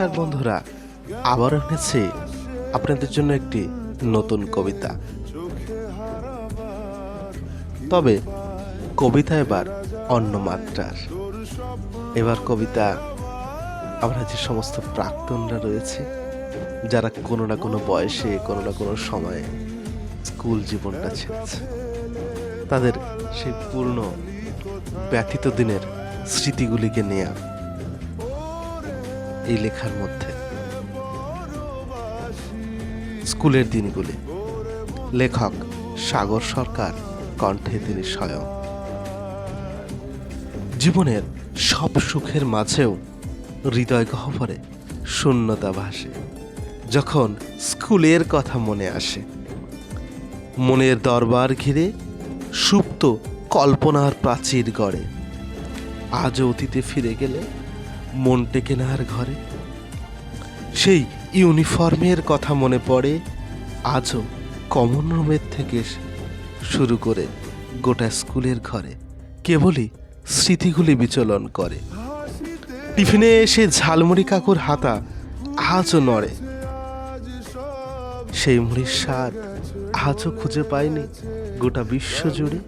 নমস্কার বন্ধুরা আবার এনেছি আপনাদের জন্য একটি নতুন কবিতা। তবে কবিতা এবার অন্য মাত্রার। এবার কবিতা, আমরা যে সমস্ত প্রাক্তনরা রয়েছে, যারা কোনো না কোনো বয়সে, কোনো না কোনো সময়ে স্কুল জীবনটা ছেড়েছে, তাদের সেই পূর্ণ ব্যথিত দিনের স্মৃতিগুলিকে নেয়া এই লেখার মধ্যে। স্কুলের দিনগুলি। লেখক সাগর সরকার, কণ্ঠে তিনি স্বয়ং। জীবনের সব সুখের মাঝেও হৃদয় গহ্বরে শূন্যতা ভাসে যখন স্কুলের কথা মনে আসে, মনের দরবার ঘিরে সুপ্ত কল্পনার প্রাচীর গড়ে। আজ অতীতে ফিরে গেলে মন টেকে না ঘরে? সেই ইউনিফর্মের কথা মনে পড়ে আজও কমন রুমের থেকে শুরু করে গোটা স্কুলের ঘরে কেবলই স্মৃতিগুলি বিচলন করে। টিফিনে এসে ঝালমুড়ি কাকুর হাতা আজও নড়ে। সেই মুড়ির স্বাদ আজও খুঁজে পায়নি গোটা বিশ্ব জুড়ে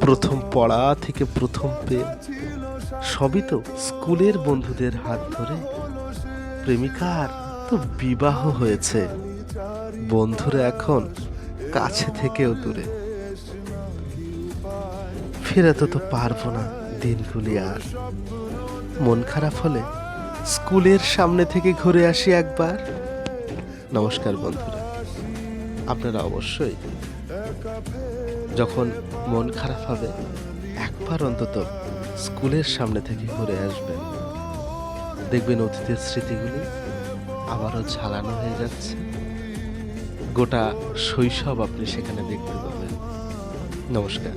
প্রথম পড়া থেকে প্রথম প্রেম সবই তো স্কুলের বন্ধুদের হাত ধরে। প্রেমিকার তো বিবাহ হয়েছে। বন্ধুরা এখন কাছে থেকেও দূরে। ফেরাতে তো পারব না দিনগুলি আর। মন খারাপ হলে স্কুলের সামনে থেকে ঘুরে আসি একবার। নমস্কার বন্ধুরা। আপনারা অবশ্যই যখন মন খারাপ হবে, একবার অন্তত স্কুলের সামনে থেকে ঘুরে আসবেন দেখবেন অতীতের স্মৃতিগুলি আবারও ঝালানো হয়ে যাচ্ছে। গোটা শৈশব আপনি সেখানে দেখতে পাবেন। নমস্কার।